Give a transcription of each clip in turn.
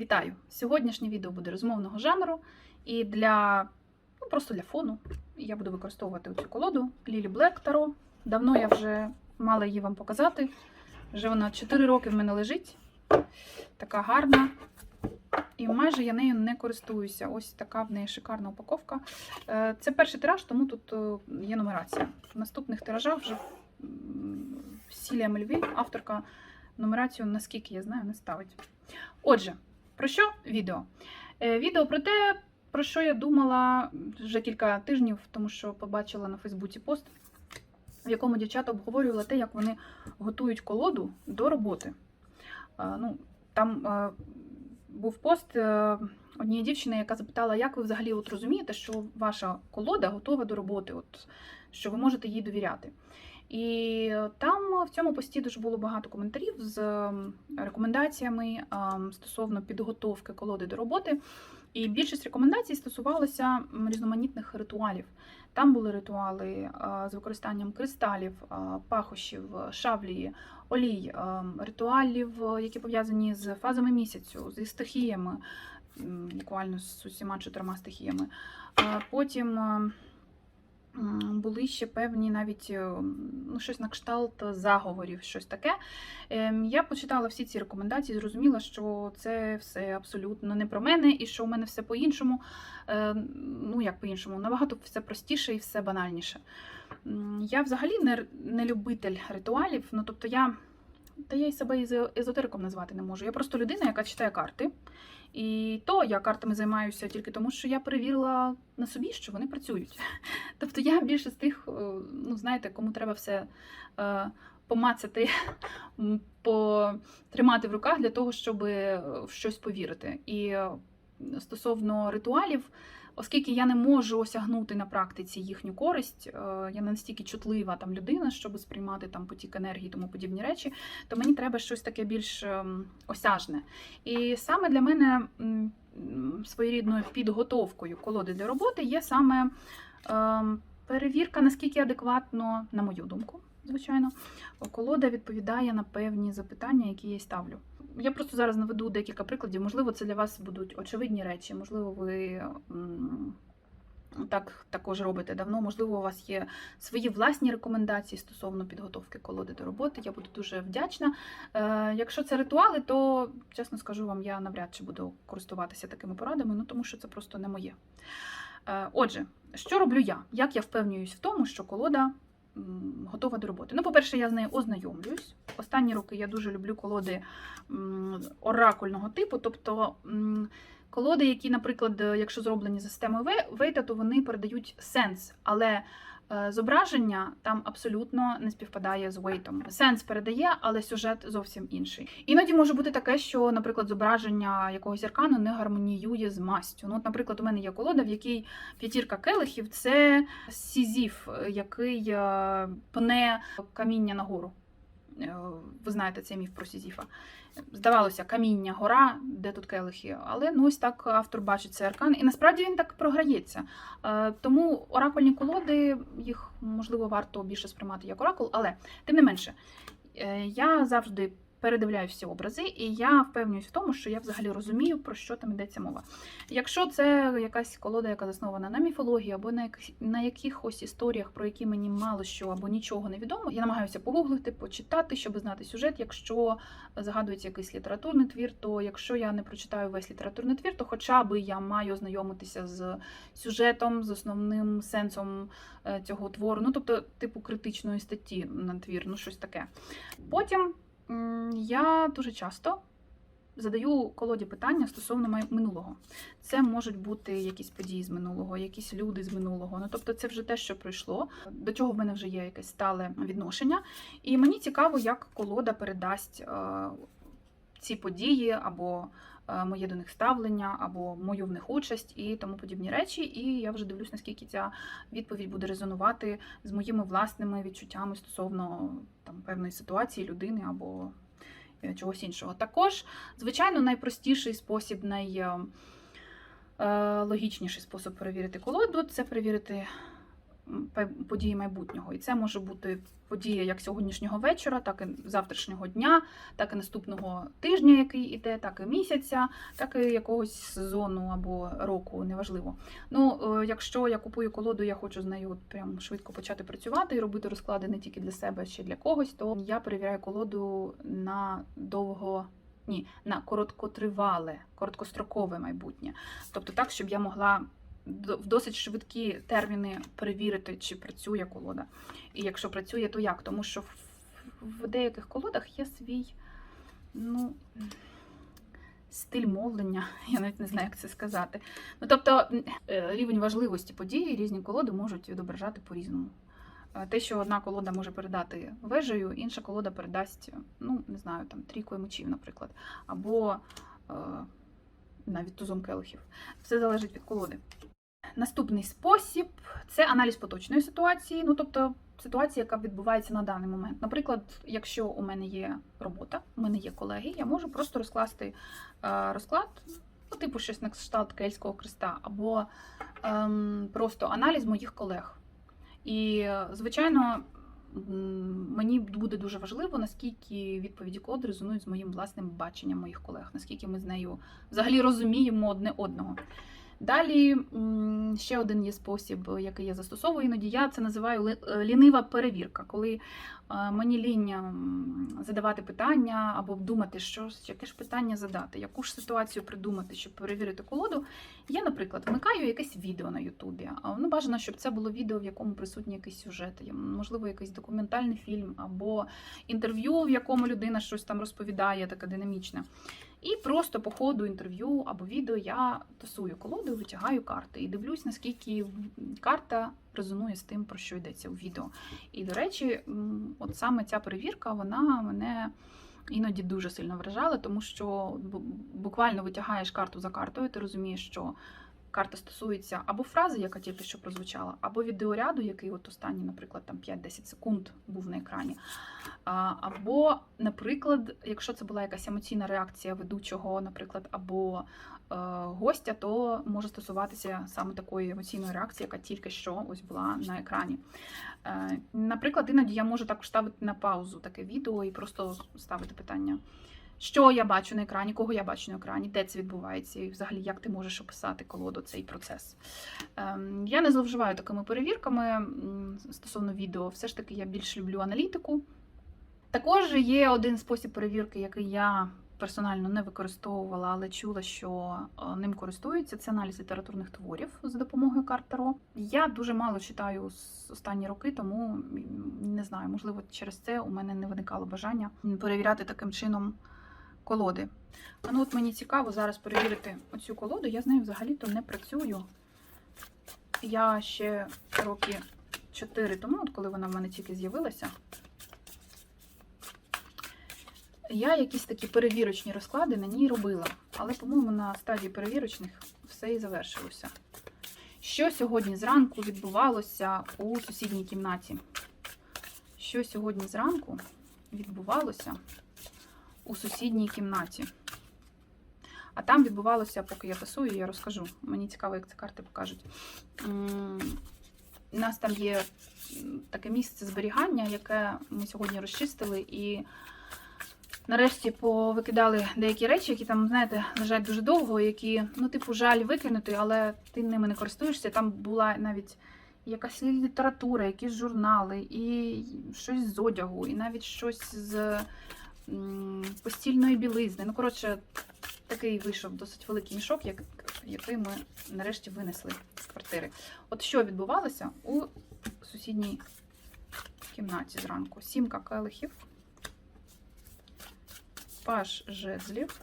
Вітаю! Сьогоднішнє відео буде розмовного жанру і для ну, просто для фону. Я буду використовувати цю колоду Лілі Блек Таро. Давно я вже мала її вам показати. Вже вона 4 роки в мене лежить. Така гарна. І майже я нею не користуюся. Ось така в неї шикарна упаковка. Е, Це перший тираж, тому тут е, є нумерація. В наступних тиражах вже Сілія Мельвіль, авторка, нумерацію, наскільки я знаю, не ставить. Отже, про що відео? Е, Відео про те, про що я думала вже кілька тижнів, тому що побачила на Фейсбуці пост, в якому дівчата обговорювали те, як вони готують колоду до роботи. Е, Ну, там е, був пост однієї дівчини, яка запитала, як ви взагалі от розумієте, що ваша колода готова до роботи, от, що ви можете їй довіряти. І там в цьому пості дуже було багато коментарів з ем, рекомендаціями ем, стосовно підготовки колоди до роботи. І більшість рекомендацій стосувалося різноманітних ритуалів. Там були ритуали е, з використанням кристалів, е, пахощів, шавлії, олій, е, ритуалів, е, які пов'язані з фазами місяцю, зі стихіями, буквально з усіма чотирма стихіями. Потім були ще певні навіть е, ну, щось на кшталт заговорів, щось таке. Ем, Я почитала всі ці рекомендації, зрозуміла, що це все абсолютно не про мене, і що у мене все по-іншому. Е, Ну, як по-іншому, набагато все простіше і все банальніше. Я взагалі не, не любитель ритуалів. Ну, тобто я. Та я й себе езо- езотериком назвати не можу. Я просто людина, яка читає карти. І то я картами займаюся тільки тому, що я перевірила на собі, що вони працюють. Тобто я більше з тих, е, ну знаєте, кому треба все е, помацати, потримати в руках для того, щоб е, в щось повірити. І е, стосовно ритуалів, оскільки я не можу осягнути на практиці їхню користь, е, я не настільки чутлива там людина, щоб сприймати там потік енергії тому подібні речі, то мені треба щось таке більш ем, осяжне. І саме для мене своєрідною підготовкою колоди для роботи є саме ем, перевірка, наскільки адекватно, на мою думку, звичайно, колода відповідає на певні запитання, які я ставлю. Я просто зараз наведу декілька прикладів. Можливо, це для вас будуть очевидні речі, можливо, ви. Так також робите давно. Можливо, у вас є свої власні рекомендації стосовно підготовки колоди до роботи. Я буду дуже вдячна. Е, якщо це ритуали, то чесно скажу вам, я навряд чи буду користуватися такими порадами, ну тому що це просто не моє. Е, отже, що роблю я? Як я впевнююсь в тому, що колода готова до роботи? Ну, по-перше, я з нею ознайомлююсь. Останні роки я дуже люблю колоди оракульного типу, тобто. Колоди, які, наприклад, е, якщо зроблені за системою Вейта, то вони передають сенс, але е, зображення там абсолютно не співпадає з Вейтом. Сенс передає, але сюжет зовсім інший. Іноді може бути таке, що, наприклад, зображення якогось аркану не гармоніює з мастю. Ну, от, наприклад, у мене є колода, в якій п'ятірка келихів це сізіф, е, який пне каміння нагору. Е, Ви знаєте цей міф про Сізіфа. Здавалося, каміння, гора, де тут келихи. Але ну ось так автор бачить цей аркан, і насправді він так програється. Е, Тому оракульні колоди, їх можливо варто більше сприймати як оракул, але тим не менше, е, я завжди передивляю всі образи, і я впевнююсь в тому, що я взагалі розумію, про що там йдеться мова. Якщо це якась колода, яка заснована на міфології або на, на якихось історіях, про які мені мало що або нічого не відомо, я намагаюся погуглити, почитати, щоб знати сюжет. Якщо загадується якийсь літературний твір, то якщо я не прочитаю весь літературний твір, то хоча б я маю ознайомитися з сюжетом, з основним сенсом е, цього твору, ну тобто, типу критичної статті на твір, ну щось таке. Потім я дуже часто. Задаю колоді питання стосовно минулого. Це можуть бути якісь події з минулого, якісь люди з минулого. Ну тобто, це вже те, що пройшло, до чого в мене вже є якесь стале відношення. І мені цікаво, як колода передасть е, ці події, або моє до них ставлення, або мою в них участь і тому подібні речі. І я вже дивлюсь, наскільки ця відповідь буде резонувати з моїми власними відчуттями стосовно там певної ситуації, людини або е, чогось іншого. Також, звичайно, найпростіший спосіб, най. е, е, спосіб перевірити колоду це перевірити події майбутнього. І це може бути подія як сьогоднішнього вечора, так і завтрашнього дня, так і наступного тижня, який іде, так і місяця, так і якогось сезону або року, неважливо. Ну, е, якщо я купую колоду, я хочу з нею прям швидко почати працювати і робити розклади не тільки для себе, а ще для когось, то я перевіряю колоду на довго. Ні, на короткотривале, короткострокове майбутнє. Тобто так, щоб я могла в досить швидкі терміни перевірити, чи працює колода. І якщо працює, то як? Тому що в, деяких колодах є свій ну, стиль мовлення, я навіть не знаю, як це сказати. Ну, тобто е, рівень важливості події різні колоди можуть відображати по-різному. Те, що одна колода може передати вежею, інша колода передасть, ну, не знаю, там трійкою мечів, наприклад, або е, навіть тузом келихів. Все залежить від колоди. Наступний спосіб це аналіз поточної ситуації, ну тобто ситуація, яка відбувається на даний момент. Наприклад, якщо у мене є робота, у мене є колеги, я можу просто розкласти е, розклад, ну, типу щось на кшталт Кельтського креста, або ем, просто аналіз моїх колег. І, звичайно, мені буде дуже важливо, наскільки відповіді код резонують з моїм власним баченням моїх колег, наскільки ми з нею взагалі розуміємо одне одного. Далі ще один є спосіб, який я застосовую іноді. Я це називаю е, лінива перевірка, коли е, мені лінь задавати питання або думати, що яке ж питання задати, яку ж ситуацію придумати, щоб перевірити колоду. Я, наприклад, вмикаю якесь відео на Ютубі. А, Ну, бажано, щоб це було відео, в якому присутній якийсь сюжет, можливо, якийсь документальний фільм або інтерв'ю, в якому людина щось там розповідає, таке динамічне. І просто по ходу інтерв'ю або відео я тасую колоду, витягаю карти і дивлюсь, наскільки карта резонує з тим, про що йдеться у відео. І, до речі, от саме ця перевірка, вона мене іноді дуже сильно вражала, тому що буквально витягаєш карту за картою, ти розумієш, що карта стосується або фрази, яка тільки що прозвучала, або відеоряду, який от останній, наприклад, там 5-10 секунд був на екрані. Або, наприклад, якщо це була якась емоційна реакція ведучого, наприклад, або гостя, то може стосуватися саме такої емоційної реакції, яка тільки що ось була на екрані. Е, наприклад, іноді я можу також ставити на паузу таке відео і просто ставити питання. Що я бачу на екрані, кого я бачу на екрані, де це відбувається, і взагалі як ти можеш описати колоду цей процес. Ем, Я не зловживаю такими перевірками стосовно відео. Все ж таки я більш люблю аналітику. Також є один спосіб перевірки, який я персонально не використовувала, але чула, що е, ним користуються. Це аналіз літературних творів за допомогою карт Таро. Я дуже мало читаю з останні роки, тому не знаю, можливо, через це у мене не виникало бажання перевіряти таким чином колоди. А ну от мені цікаво зараз перевірити оцю колоду. Я з нею взагалі-то не працюю. Я ще роки 4 тому, от коли вона в мене тільки з'явилася, я якісь такі перевірочні розклади на ній робила. Але, по-моєму, на стадії перевірочних все і завершилося. Що сьогодні зранку відбувалося у сусідній кімнаті? Що сьогодні зранку відбувалося у сусідній кімнаті? А там відбувалося, поки я тасую, я розкажу. Мені цікаво, як ці карти покажуть. У нас там є таке місце зберігання, яке ми сьогодні розчистили, і нарешті повикидали деякі речі, які там, знаєте, лежать дуже довго, які, ну, типу, жаль викинути, але ти ними не користуєшся. Там була навіть якась література, якісь журнали, і щось з одягу, і навіть щось з постільної білизни. Ну, коротше, такий вийшов досить великий мішок, як, який ми нарешті винесли з квартири. От що відбувалося у сусідній кімнаті зранку? Сімка келихів, паш жезлів,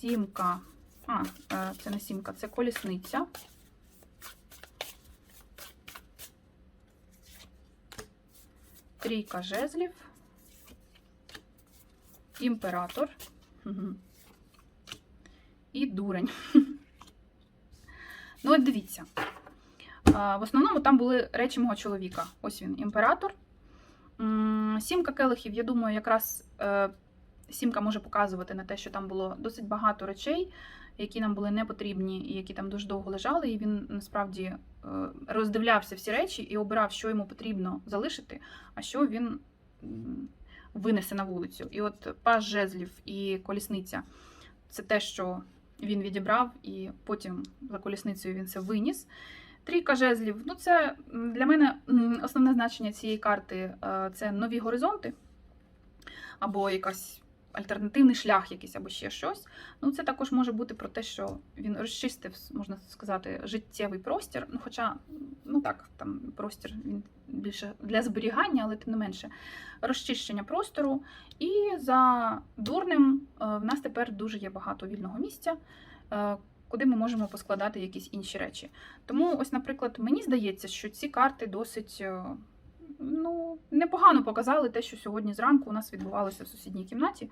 сімка. А, е, це не сімка, це колісниця. Трійка жезлів. Імператор. І дурень. Ну, от дивіться. В основному там були речі мого чоловіка. Ось він, імператор. Сімка келихів, я думаю, якраз е, сімка може показувати на те, що там було досить багато речей, які нам були не потрібні і які там дуже довго лежали. І він насправді е, роздивлявся всі речі і обирав, що йому потрібно залишити, а що він винесе на вулицю. І от паж жезлів і колісниця це те, що він відібрав, і потім за колісницею він це виніс. Трійка жезлів. Ну, це для мене основне значення цієї карти е, це нові горизонти, або якась альтернативний шлях, якийсь, або ще щось. Ну, це також може бути про те, що він розчистив, можна сказати, життєвий простір. Ну, хоча, ну так, там простір він більше для зберігання, але тим не менше, розчищення простору. І за дурним е, в нас тепер дуже є багато вільного місця. Куди ми можемо поскладати якісь інші речі. Тому, ось, наприклад, мені здається, що ці карти досить е, ну, непогано показали те, що сьогодні зранку у нас відбувалося в сусідній кімнаті.